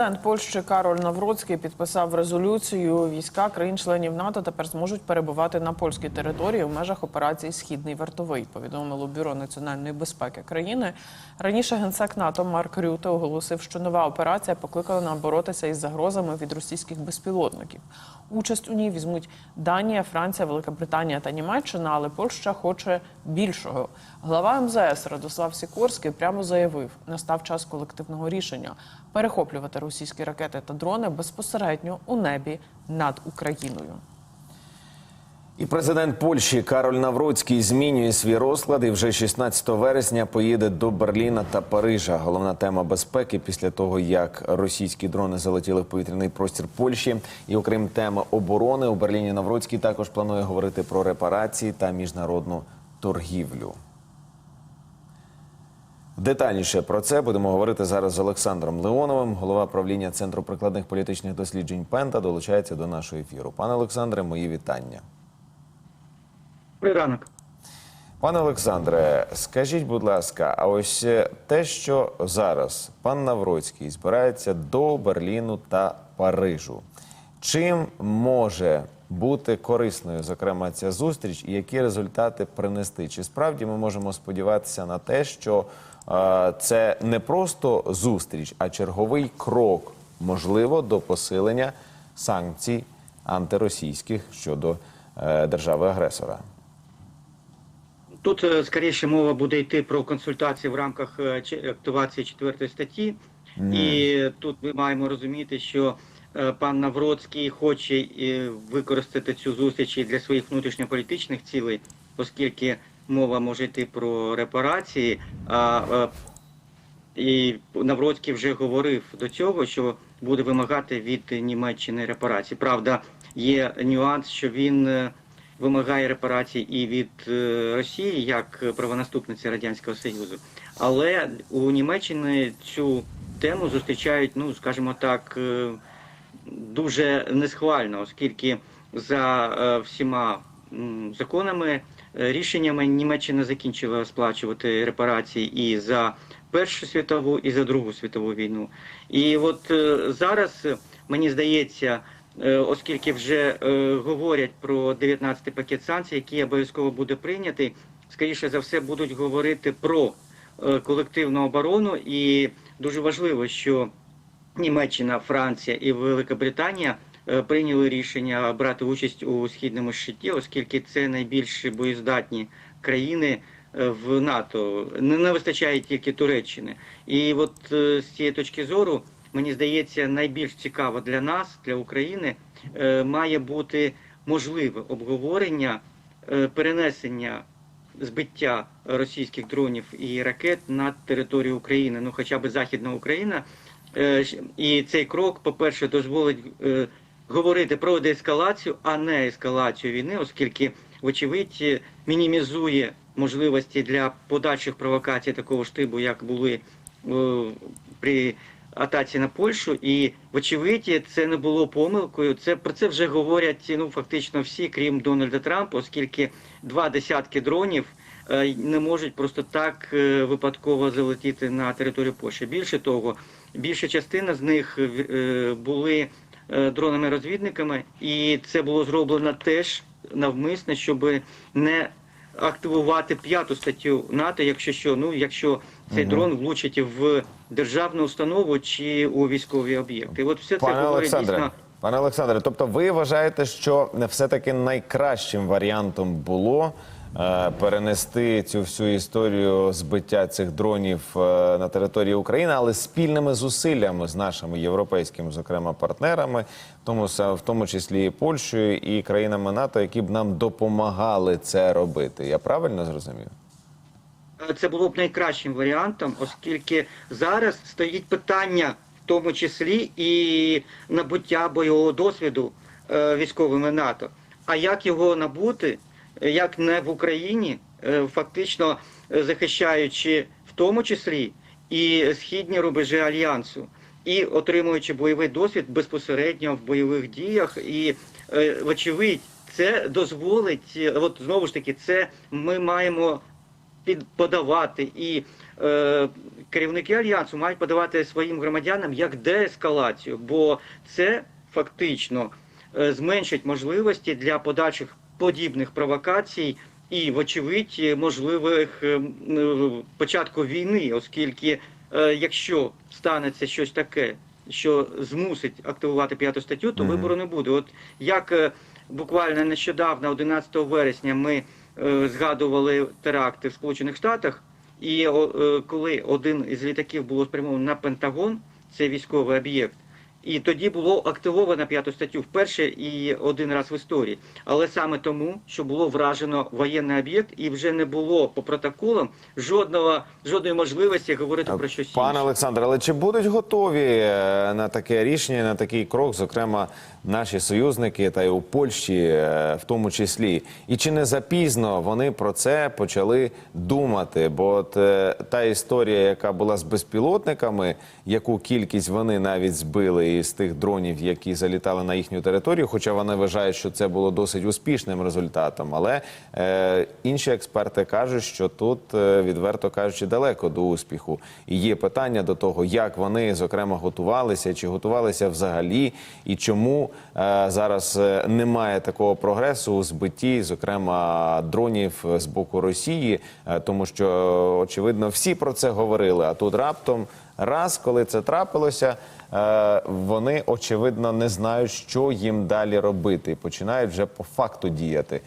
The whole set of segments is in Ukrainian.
Президент Польщі Кароль Навроцький підписав резолюцію. Війська країн-членів НАТО тепер зможуть перебувати на польській території в межах операції Східний вартовий. Повідомило бюро національної безпеки країни. Раніше генсек НАТО Марк Рюте оголосив, що нова операція покликана боротися із загрозами від російських безпілотників. Участь у ній візьмуть Данія, Франція, Велика Британія та Німеччина, але Польща хоче більшого. Глава МЗС Радослав Сікорський прямо заявив, настав час колективного рішення перехоплювати російські ракети та дрони безпосередньо у небі над Україною. І президент Польщі Кароль Навроцький змінює свій розклад і вже 16 вересня поїде до Берліна та Парижа. Головна тема безпеки після того, як російські дрони залетіли в повітряний простір Польщі. І окрім теми оборони, у Берліні Навроцький також планує говорити про репарації та міжнародну торгівлю. Детальніше про це будемо говорити зараз з Олександром Леоновим, голова правління Центру прикладних політичних досліджень Пента, долучається до нашого ефіру. Пане Олександре, мої вітання. Добрий ранок. Пане Олександре, скажіть, будь ласка, а ось те, що зараз пан Навроцький збирається до Берліну та Парижу, чим може бути корисною, зокрема, ця зустріч, і які результати принести? Чи справді ми можемо сподіватися на те, що це не просто зустріч, а черговий крок, можливо, до посилення санкцій антиросійських щодо е, держави-агресора? Тут е, скоріше мова буде йти про консультації в рамках е, активації четвертої статті, і тут ми маємо розуміти, що пан Навроцький хоче використати цю зустріч і для своїх внутрішньополітичних цілей, оскільки мова може йти про репарації. А і Навроцький вже говорив до цього, що буде вимагати від Німеччини репарації. Правда, є нюанс, що він е, вимагає репарацій і від е, Росії як правонаступниці Радянського Союзу. Але у Німеччині цю тему зустрічають, ну скажімо так, е, дуже несхвально, оскільки за всіма законами, рішеннями Німеччина закінчила сплачувати репарації і за Першу світову, і за Другу світову війну. І от е, зараз е, мені здається, е, оскільки вже е, говорять про 19-й пакет санкцій, який обов'язково буде прийнятий, скоріше за все будуть говорити про е, колективну оборону, і дуже важливо, що Німеччина, Франція і Велика Британія е, прийняли рішення брати участь у східному щиті, оскільки це найбільш боєздатні країни е, в НАТО. Не, вистачає тільки Туреччини. І от е, з цієї точки зору, мені здається, найбільш цікаво для нас, для України, е, має бути можливе обговорення е, перенесення збиття російських дронів і ракет на територію України, ну хоча б Західна Україна. Е, І цей крок, по-перше, дозволить е, говорити про деескалацію, а не ескалацію війни, оскільки, вочевидь, мінімізує можливості для подальших провокацій такого штибу, як були е, при атаці на Польщу. І, вочевидь, це не було помилкою. Це про це вже говорять ну фактично всі, крім Дональда Трампа, оскільки два десятки дронів е, не можуть просто так е, випадково залетіти на територію Польщі. Більше того, більша частина з них були дронами-розвідниками, і це було зроблено теж навмисно, щоб не активувати п'яту статтю НАТО, якщо що, ну якщо цей дрон влучить в державну установу чи у військові об'єкти. От все це Пане говорить Олександре, дійсно. пане Олександре, тобто ви вважаєте, що все-таки найкращим варіантом було е, перенести цю всю історію збиття цих дронів е, на території України, але спільними зусиллями з нашими європейськими, зокрема, партнерами, тому, в тому числі і Польщею і країнами НАТО, які б нам допомагали це робити. Я правильно зрозумів? Це було б найкращим варіантом, оскільки зараз стоїть питання, в тому числі і набуття бойового досвіду е, військовими НАТО. А як його набути, е, як не в Україні, е, фактично е, захищаючи в тому числі і східні рубежі альянсу, і отримуючи бойовий досвід безпосередньо в бойових діях, і е, вочевидь, це дозволить, от знову ж таки, це ми маємо подавати. І е, керівники альянсу мають подавати своїм громадянам як деескалацію, бо це фактично зменшить можливості для подальших подібних провокацій і, вочевидь, можливих е, е, початку війни, оскільки е, якщо станеться щось таке, що змусить активувати п'яту статтю, то вибору не буде. От як буквально нещодавно, 11 вересня, ми згадували теракти в Сполучених Штатах, і коли один із літаків було спрямовано на Пентагон, це військовий об'єкт. І тоді було активовано п'яту статтю вперше і один раз в історії. Але саме тому, що було вражено воєнний об'єкт, і вже не було по протоколам жодного жодної можливості говорити про щось Пане інше. Олександре, але чи будуть готові е, на таке рішення, на такий крок, зокрема наші союзники та й у Польщі, е, в тому числі? І чи не запізно вони про це почали думати? Бо от е, та історія, яка була з безпілотниками, яку кількість вони навіть збили із тих дронів, які залітали на їхню територію, хоча вони вважають, що це було досить успішним результатом. Але е, інші експерти кажуть, що тут, е, відверто кажучи, далеко до успіху. І є питання до того, як вони зокрема готувалися, чи готувалися взагалі, і чому е, зараз е, немає такого прогресу у збитті, зокрема дронів з боку Росії, Е, тому що е, очевидно всі про це говорили. А тут раптом раз, коли це трапилося, е, вони очевидно не знають, що їм далі робити, і починають вже по факту діяти.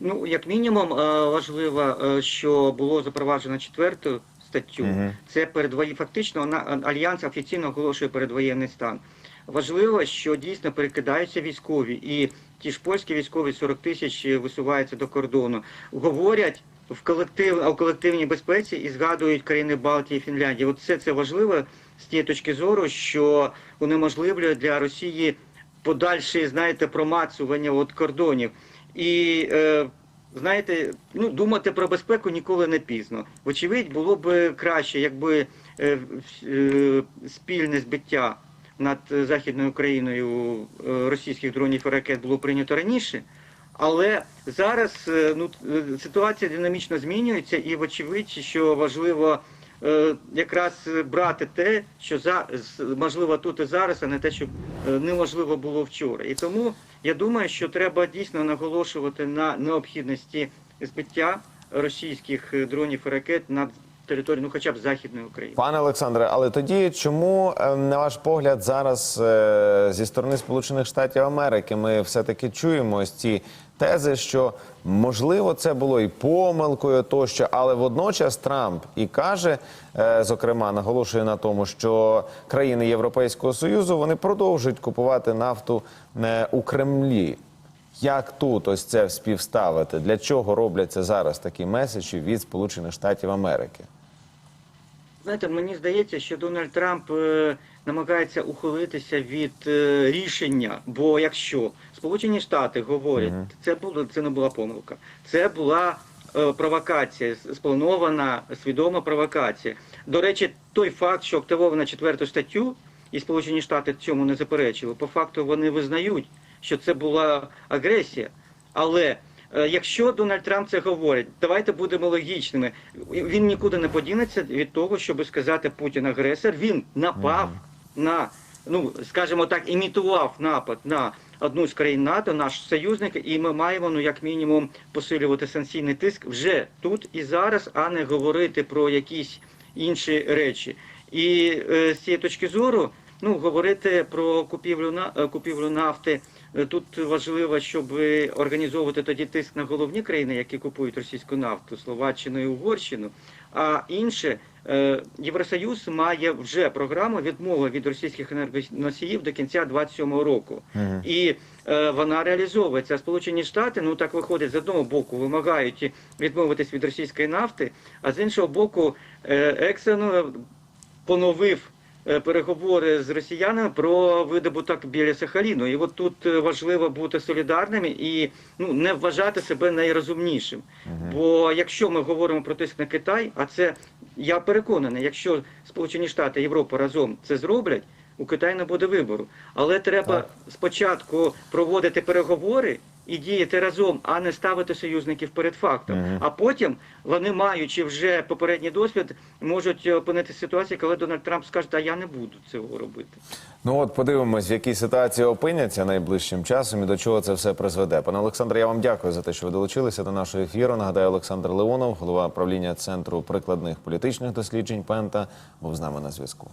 Ну, як мінімум, е, важливо, е, що було запроваджено четверту статтю. Мгм. Це передвої фактично на альянс офіційно оголошує передвоєнний стан. Важливо, що дійсно перекидаються військові, і ті ж польські військові 40 тисяч висуваються до кордону. Говорять в колектив у колективній безпеці і згадують країни Балтії і Фінляндії. От все це важливо з тієї точки зору, що унеможливлює для Росії подальше, знаєте, промацування от кордонів. І е, знаєте, ну думати про безпеку ніколи не пізно. Вочевидь, було б краще, якби е, е, спільне збиття над е, західною Україною е, російських дронів і ракет було прийнято раніше. Але зараз е, ну е, ситуація динамічно змінюється, і вочевидь, що важливо е, якраз брати те, що за можливо тут і зараз, а не те, що неможливо було вчора. І тому я думаю, що треба дійсно наголошувати на необхідності збиття російських дронів і ракет над територією, ну хоча б західної України. Пане Олександре, але тоді чому, е, на ваш погляд, зараз зі сторони Сполучених Штатів Америки ми все-таки чуємо ось ці тези, що можливо це було і помилкою тощо, але водночас Трамп і каже, е, зокрема, наголошує на тому, що країни Європейського союзу вони продовжують купувати нафту е, у Кремлі. Як тут ось це співставити? Для чого робляться зараз такі меседжі від Сполучених Штатів Америки? Знаєте, мені здається, що Дональд Трамп е, намагається ухилитися від е, рішення. Бо якщо Сполучені Штати говорять, Мгм. це було це не була помилка, це була е, провокація, с- спланована свідома провокація. До речі, той факт, що активована четверту статтю, і Сполучені Штати цьому не заперечили, по факту вони визнають, що це була агресія. Але е, якщо Дональд Трамп це говорить, давайте будемо логічними. Він нікуди не подінеться від того, щоб сказати Путін агресор. Він напав на, ну скажімо так, імітував напад на одну з країн НАТО, наш союзник, і ми маємо ну як мінімум посилювати санкційний тиск вже тут і зараз, а не говорити про якісь інші речі. І е, з цієї точки зору, ну говорити про купівлю на е, купівлю нафти. е, Тут важливо, щоб організовувати тоді тиск на головні країни, які купують російську нафту, Словаччину і Угорщину. А інше е, Євросоюз має вже програму відмови від російських енергоносіїв до кінця 27-го року. угу. І е, вона реалізовується. Сполучені Штати, ну так виходить, з одного боку вимагають відмовитись від російської нафти, а з іншого боку, е, Ексон поновив переговори з росіянами про видобуток біля Сахаліну. І от тут е, важливо бути солідарними і ну не вважати себе найрозумнішим. Бо якщо ми говоримо про тиск на Китай, а це я переконаний, якщо Сполучені Штати і Європа разом це зроблять. У Китаї не буде вибору, але треба Так. спочатку проводити переговори і діяти разом, а не ставити союзників перед фактом. А потім вони, маючи вже попередній досвід, можуть опинитися в ситуації, коли Дональд Трамп скаже, а я не буду цього робити. Ну от подивимось, в якій ситуації опиняться найближчим часом і до чого це все призведе. Пане Олександре, я вам дякую за те, що ви долучилися до нашого ефіру. Нагадаю, Олександр Леонов, голова правління центру прикладних політичних досліджень Пента, був з нами на зв'язку.